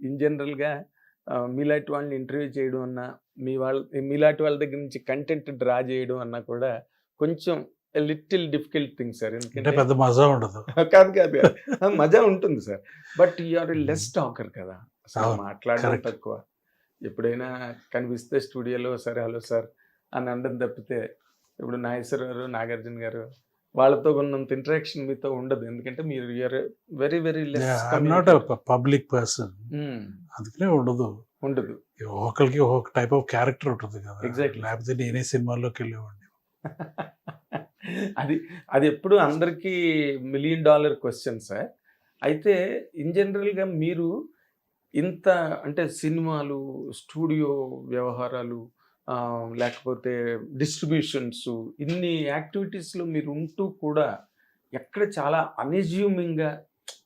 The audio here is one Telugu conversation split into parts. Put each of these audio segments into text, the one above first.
ఇన్ జనరల్గా మీలాంటి వాళ్ళని ఇంటర్వ్యూ చేయడం అన్నా మీ వాళ్ళ మీలాంటి వాళ్ళ దగ్గర నుంచి కంటెంట్ డ్రా చేయడం అన్నా కూడా కొంచెం లిటిల్ డిఫికల్ట్ థింగ్ సార్. ఎందుకంటే పెద్ద మజా ఉండదు. కాదు కాదు. మజా ఉంటుంది sir. But you are less talker కదా. అవును, మాట్లాడడం. తక్కువ. ఎప్పుడైనా కనిపిస్తే స్టూడియోలో సరే హలో సార్ అని అనడం తప్పితే ఇప్పుడు నాగేశ్వర గారు నాగార్జున గారు వాళ్ళతో ఉన్నంత ఇంటరాక్షన్ మీతో ఉండదు. ఎందుకంటే మీరు very very less not public person అందుకనే ఉండదు. ఉండదు. ఒక్కొక్కరికి ఒక్కొక్క టైప్ ఆఫ్ క్యారెక్టర్ ఉంటుంది కదా. Exactly. లేకపోతే నేనే సినిమాల్లోకి వెళ్ళేవాడిని. అది అది ఎప్పుడు అందరికీ మిలియన్ డాలర్ క్వశ్చన్ సార్ అయితే ఇన్ జనరల్గా మీరు ఇంత అంటే సినిమాలు స్టూడియో వ్యవహారాలు లేకపోతే డిస్ట్రిబ్యూషన్స్ ఇన్ని యాక్టివిటీస్లో మీరు ఉంటూ కూడా ఎక్కడ చాలా అన్ఎజ్యూమింగ్గా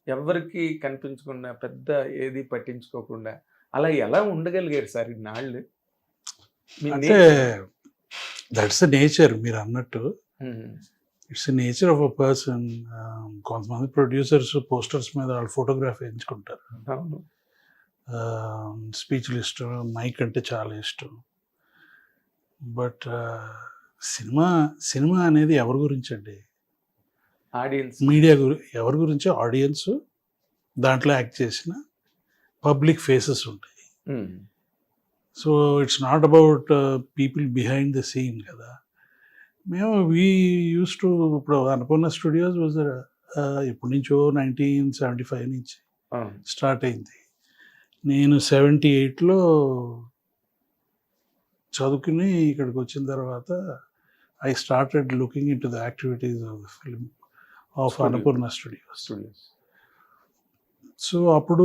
ఎవరికి కనిపించకుండా పెద్ద ఏది పట్టించుకోకుండా అలా ఎలా ఉండగలిగారు సార్ ఇన్నాళ్ళు అంటే దట్స్ నేచర్ మీరు అన్నట్టు. It's nature of a person. కొంతమంది ప్రొడ్యూసర్స్ పోస్టర్స్ మీద వాళ్ళు ఫోటోగ్రఫీ ఎంచుకుంటారు అవును. స్పీచ్లు ఇష్టం మైక్ అంటే చాలా ఇష్టం. బట్ సినిమా సినిమా అనేది ఎవరి గురించి అండి ఆడియన్స్. మీడియా గురి ఎవరి గురించి ఆడియన్స్ దాంట్లో యాక్ట్ చేసిన పబ్లిక్ ఫేసెస్ ఉంటాయి. So it's not about people behind the scene కదా. మేము వీ యూస్ టు ఇప్పుడు అన్నపూర్ణ స్టూడియోస్ వాజ్ ఎప్పటి నుంచో నైన్టీన్ సెవెంటీ ఫైవ్ నుంచి స్టార్ట్ అయింది. నేను సెవెంటీ ఎయిట్లో చదువుకుని ఇక్కడికి వచ్చిన తర్వాత I started looking into the activities of the film of. Annapurna studios studios so అప్పుడు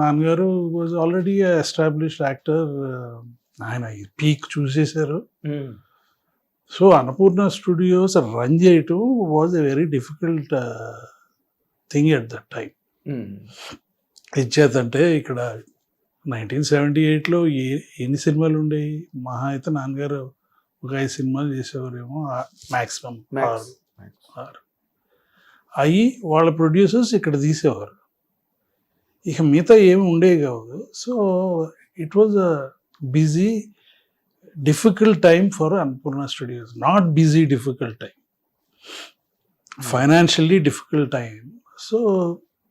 నాన్నగారు వాజ్ ఆల్రెడీ ఎస్టాబ్లిష్డ్ యాక్టర్ ఆయన పీక్ చూసేశారు. సో అన్నపూర్ణ స్టూడియోస్ రన్ చేయటం was a very difficult thing at that time ఇచ్చేదంటే ఇక్కడ నైన్టీన్ సెవెంటీ ఎయిట్లో ఏ ఎన్ని సినిమాలు ఉండేవి మహా అయితే నాన్నగారు ఒక ఐదు సినిమాలు చేసేవారేమో మ్యాక్సిమం ఆరు. ఆరు. అవి వాళ్ళ ప్రొడ్యూసర్స్ ఇక్కడ తీసేవారు. ఇక మిగతా ఏమి ఉండేవి కాదు so it was a busy difficult time for Annapurna studios not busy difficult time financially difficult time so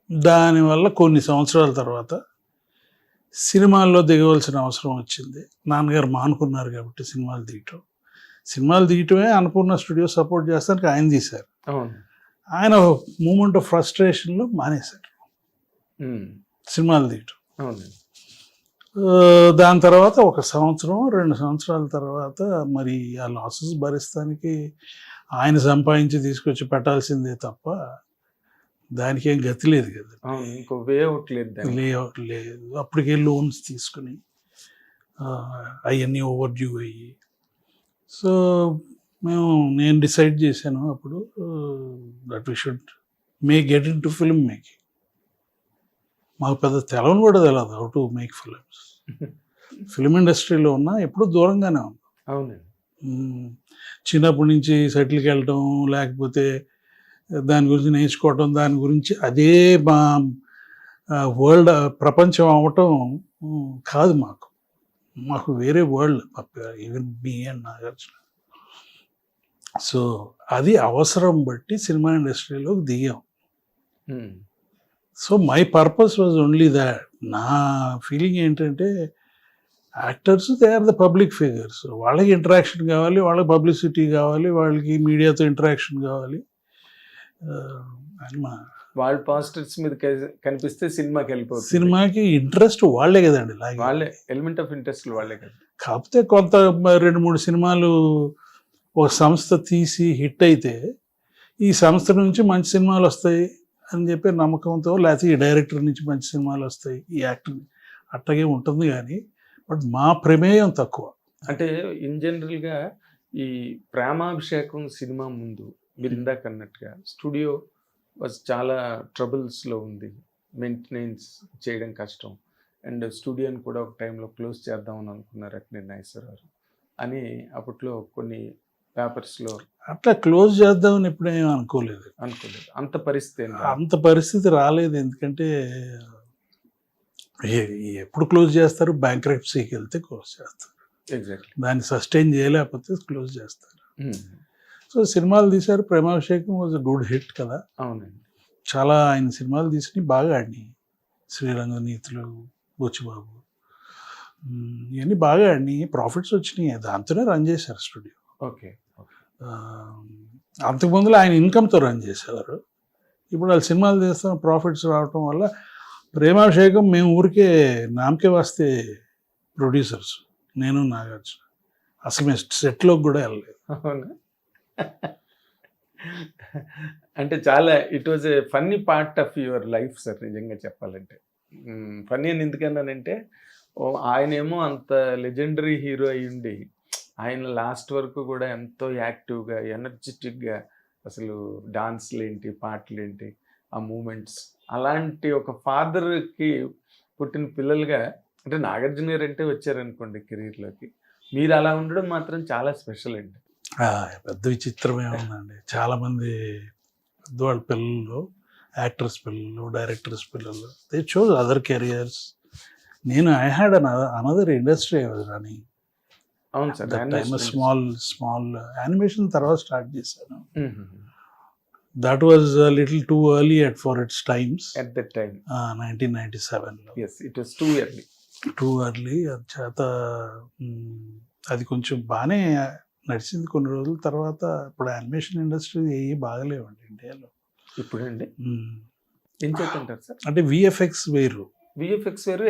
దానివల్ల కొన్ని సంవత్సరాల తర్వాత సినిమాల్లో దిగవలసిన అవసరం వచ్చింది. నాన్నగారు మానుకున్నారు కాబట్టి సినిమాలు తీయటం సినిమాలు తీయటమే అన్నపూర్ణ స్టూడియో సపోర్ట్ చేస్తానికి ఆయన తీశారు. అవును. ఆయన మూమెంట్ ఆఫ్ ఫ్రస్ట్రేషన్లో మానేశారు. సినిమాలు ఆ, దాని తర్వాత ఒక సంవత్సరం రెండు సంవత్సరాల తర్వాత మరి ఆ లాసెస్ భరిస్తానికి ఆయన సంపాదించి తీసుకొచ్చి పెట్టాల్సిందే తప్ప దానికి ఏం గతి లేదు కదా. ఇంకో వే అవుట్ లేదు. లేఅవుట్ లేదు. అప్పటికే లోన్స్ తీసుకుని అవన్నీ ఓవర్ డ్యూ అయ్యి. సో మేము నేను డిసైడ్ చేశాను అప్పుడు that we should may get into film making మాకు పెద్ద తెలవని కూడా తెలియదు how to make films film ఇండస్ట్రీలో ఉన్నా ఎప్పుడు దూరంగానే ఉంది అవునండి. మ్మ్. చిన్నప్పటి నుంచి సెటిల్కి వెళ్ళటం లేకపోతే దాని గురించి నేర్చుకోవటం దాని గురించి అదే మా వరల్డ్ ప్రపంచం అవటం కాదు మాకు. మాకు వేరే world even me and Nagarjuna so అది అవసరం బట్టి సినిమా ఇండస్ట్రీలోకి దిగాం. ఉమ్, so my purpose was only that నా ఫీలింగ్ ఏంటంటే actors they are the public figures వాళ్ళకి ఇంటరాక్షన్ కావాలి వాళ్ళకి పబ్లిసిటీ కావాలి వాళ్ళకి మీడియాతో ఇంటరాక్షన్ కావాలి. వాళ్ళ పాస్టర్స్ మీద కనిపిస్తే సినిమాకి వెళ్ళిపోతుంది. సినిమాకి ఇంట్రెస్ట్ వాళ్ళే కదండి వాళ్ళే ఎలిమెంట్ ఆఫ్ ఇంట్రెస్ట్ వాళ్ళే కదా. కాకపోతే కొంత రెండు మూడు సినిమాలు ఒక సంస్థ తీసి హిట్ అయితే ఈ సంస్థ నుంచి మంచి సినిమాలు వస్తాయి అని చెప్పి నమ్మకంతో లేకపోతే ఈ డైరెక్టర్ నుంచి మంచి సినిమాలు వస్తాయి ఈ యాక్టర్ అట్టగే ఉంటుంది కానీ బట్ మా ప్రమేయం తక్కువ. అంటే ఇన్ జనరల్గా ఈ ప్రేమాభిషేకం సినిమా ముందు మీరు ఇందాక అన్నట్టుగా స్టూడియో వాజ్ చాలా ట్రబుల్స్లో ఉంది. మెయింటెనెన్స్ చేయడం కష్టం. అండ్ స్టూడియోని కూడా ఒక టైంలో క్లోజ్ చేద్దామని అనుకున్నారు అట్నే నాగేశ్వరరావు అని అప్పట్లో కొన్ని పేపర్స్లో అట్లా క్లోజ్ చేద్దామని ఎప్పుడేం అనుకోలేదు. అనుకోలేదు. అంత పరిస్థితి. అంత పరిస్థితి రాలేదు. ఎందుకంటే ఎప్పుడు క్లోజ్ చేస్తారు? బ్యాంక్ రెప్సీకి వెళ్తే క్లోజ్ చేస్తారు. ఎగ్జాక్ట్లీ దాన్ని సస్టైన్ చేయలేకపోతే క్లోజ్ చేస్తారు. సో సినిమాలు తీశారు. ప్రేమాభిషేకం వాజ్ గుడ్ హిట్ కదా. అవునండి. చాలా ఆయన సినిమాలు తీసి బాగా ఆడినాయి. శ్రీరంగ నీతులు బొచ్చిబాబు. ఇవన్నీ బాగా ఆడినాయి. ప్రాఫిట్స్ వచ్చినాయి. దాంతోనే రన్ చేశారు స్టూడియో ఓకే. ఆ, అంతకుముందులో ఆయన ఇన్కమ్తో రన్ చేసేవారు. ఇప్పుడు వాళ్ళు సినిమాలు చేస్తున్న ప్రాఫిట్స్ రావటం వల్ల ప్రేమాభిషేకం మేము ఊరికే నామకే వస్తే ప్రొడ్యూసర్స్ నేను నాగార్జున. అసలు మేము సెట్లోకి కూడా వెళ్ళలేదు. అంటే చాలా it was a funny part of your life sir నిజంగా చెప్పాలంటే. ఫన్నీ అని ఎందుకన్నానంటే ఓ ఆయనేమో అంత లెజెండరీ హీరో అయి ఉండి ఆయన లాస్ట్ వరకు కూడా ఎంతో యాక్టివ్గా ఎనర్జెటిక్గా అసలు డాన్స్లు ఏంటి పాటలు ఏంటి ఆ మూమెంట్స్ అలాంటి ఒక ఫాదర్కి పుట్టిన పిల్లలుగా అంటే నాగార్జున గారు అంటే వచ్చారనుకోండి కెరీర్లోకి మీరు అలా ఉండడం మాత్రం చాలా స్పెషల్ అండి. పెద్ద విచిత్రమే ఉందండి. చాలా మంది పెద్దవాళ్ళ పిల్లలు యాక్టర్స్ పిల్లలు డైరెక్టర్స్ పిల్లలు దే చోజ్ అదర్ కెరియర్స్ నేను I had an another industry running అవును సార్ స్మాల్ స్మాల్ యానిమేషన్ తర్వాత స్టార్ట్ చేశాను. That was little too early at for it's times at that time nineteen ninety సెవెన్లో yes it was too too early అది చేత అది కొంచెం బాగానే నడిచింది కొన్ని రోజుల తర్వాత ఇప్పుడు యానిమేషన్ ఇండస్ట్రీ ఏ బాగలేవండి ఇండియాలో. ఇప్పుడు అండి మ్, ఏం చెప్తుంటారు సార్? అంటే విఎఫ్ఎక్స్ వేరు. విఎఫ్ఎక్స్ వేరు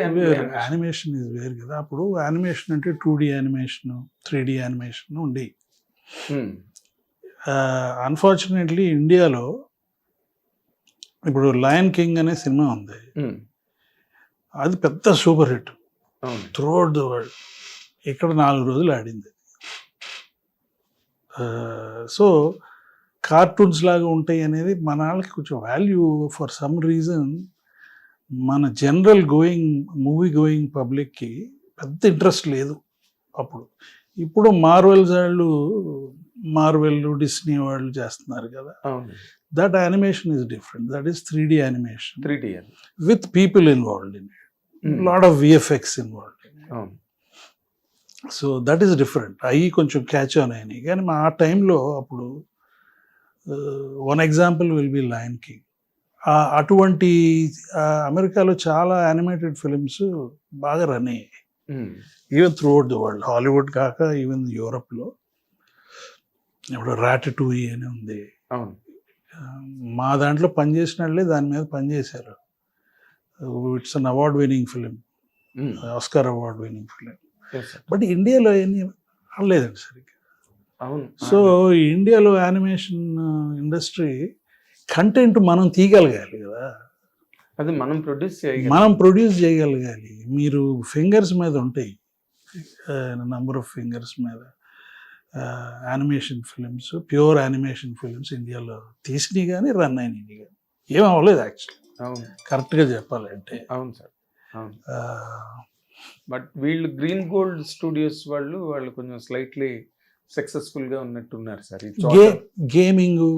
యానిమేషన్ ఇది వేరు. కదా. అప్పుడు యానిమేషన్ అంటే two D animation three D animation ఉండేవి. అన్ఫార్చునేట్లీ ఇండియాలో ఇప్పుడు లయన్ కింగ్ అనే సినిమా ఉంది. అది పెద్ద super hit. Throughout the world ఇక్కడ నాలుగు రోజులు ఆడింది. సో కార్టూన్స్ లాగా ఉంటాయి అనేది మన వాళ్ళకి కొంచెం వాల్యూ ఫర్ సమ్ రీజన్ మన జనరల్ గోయింగ్ మూవీ గోయింగ్ పబ్లిక్కి పెద్ద ఇంట్రెస్ట్ లేదు అప్పుడు. ఇప్పుడు మార్వెల్స్ వాళ్ళు మార్వెల్ డిస్నీ వాళ్ళు చేస్తున్నారు కదా. That animation is different that is three D animation three D with people involved in. Lot of VFX involved అవును. So that is different. అవి కొంచెం క్యాచ్ ఆన్ అయినాయి. కానీ మా ఆ టైంలో అప్పుడు one example will be Lion King అటువంటి అమెరికాలో చాలా యానిమేటెడ్ ఫిలిమ్స్ బాగా రన్ అయ్యాయి. Even throughout the world Hollywood కాక ఈవెన్ యూరప్లో ఇప్పుడు ర్యాట్ టూ అని ఉంది. మా దాంట్లో పనిచేసిన వాళ్ళే దాని మీద పనిచేశారు it's an award winning film. Oscar award winning film. But ఇండియాలో ఏమీ అవ్వలేదండి సరిగ్గా. అవును. సో ఇండియాలో యానిమేషన్ ఇండస్ట్రీ కంటెంట్ మనం తీయగలగాలి కదా. అది మనం ప్రొడ్యూస్ చేయగలం. మనం ప్రొడ్యూస్ చేయగలగాలి. మీరు ఫింగర్స్ మీద ఉంటాయి. నంబర్ ఆఫ్ ఫింగర్స్ మీద animation films pure animation films ఇండియాలో తీసినాయి కానీ రన్ అయినాయి కానీ ఏం అవ్వలేదు యాక్చువల్లీ అవును. కరెక్ట్గా చెప్పాలంటే. అవును సార్ బట్ వీళ్ళు గ్రీన్ గోల్డ్ స్టూడియోస్ వాళ్ళు వాళ్ళు కొంచెం స్లైట్లీ సక్సెస్ఫుల్గా ఉన్నట్టున్నారు సార్. గే గేమింగ్.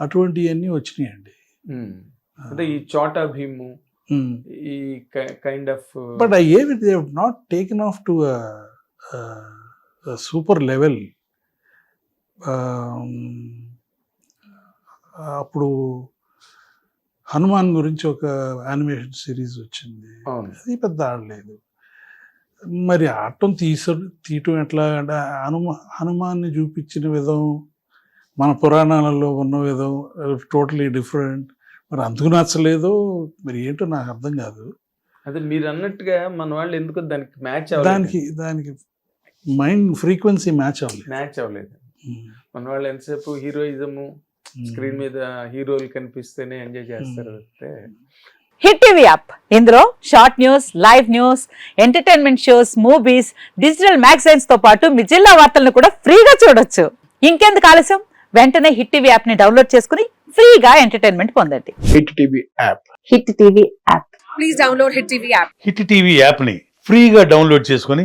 అటువంటివన్నీ వచ్చినాయండి. అంటే ఈ చోటా భీము ఈ కైండ్ ఆఫ్ బట్ ఐ ఏవి they not taken off to super level అప్పుడు హనుమాన్ గురించి ఒక యానిమేషన్ సిరీస్ వచ్చింది. అది పెద్ద ఆడలేదు మరి ఆడటం తీస తీయటం ఎట్లా అంటే హనుమ హనుమాన్ని చూపించిన విధం మన పురాణాలలో ఉన్న విధం టోటలీ డిఫరెంట్ మరి అందుకు నచ్చలేదు. మరి ఏంటో నాకు అర్థం కాదు. అదే మీరు అన్నట్టుగా మన వాళ్ళు ఎందుకు దానికి మ్యాచ్ దానికి దానికి మైండ్ ఫ్రీక్వెన్సీ మ్యాచ్ అవ్వలేదు. మ్యాచ్ అవ్వలేదు. మన వాళ్ళు ఎంతసేపు హీరోయిజము స్క్రీన్ మీద హీరోలు కనిపిస్తేనే ఎంజాయ్ చేస్తారు తప్పితే హిట్ టీవీ యాప్. ఇందులో short news live news entertainment shows movies digital మ్యాగజైన్స్తో పాటు మీ జిల్లా వార్తలను కూడా ఫ్రీగా చూడొచ్చు. ఇంకెందుకు ఆలస్యం? వెంటనే హిట్ టీవీ యాప్ని డౌన్లోడ్ చేసుకుని ఫ్రీగా ఎంటర్టైన్మెంట్ పొందండి. Hit TV app. Hit TV app. Please download Hit TV app. Hit TV యాప్ని ఫ్రీగా డౌన్లోడ్ చేసుకొని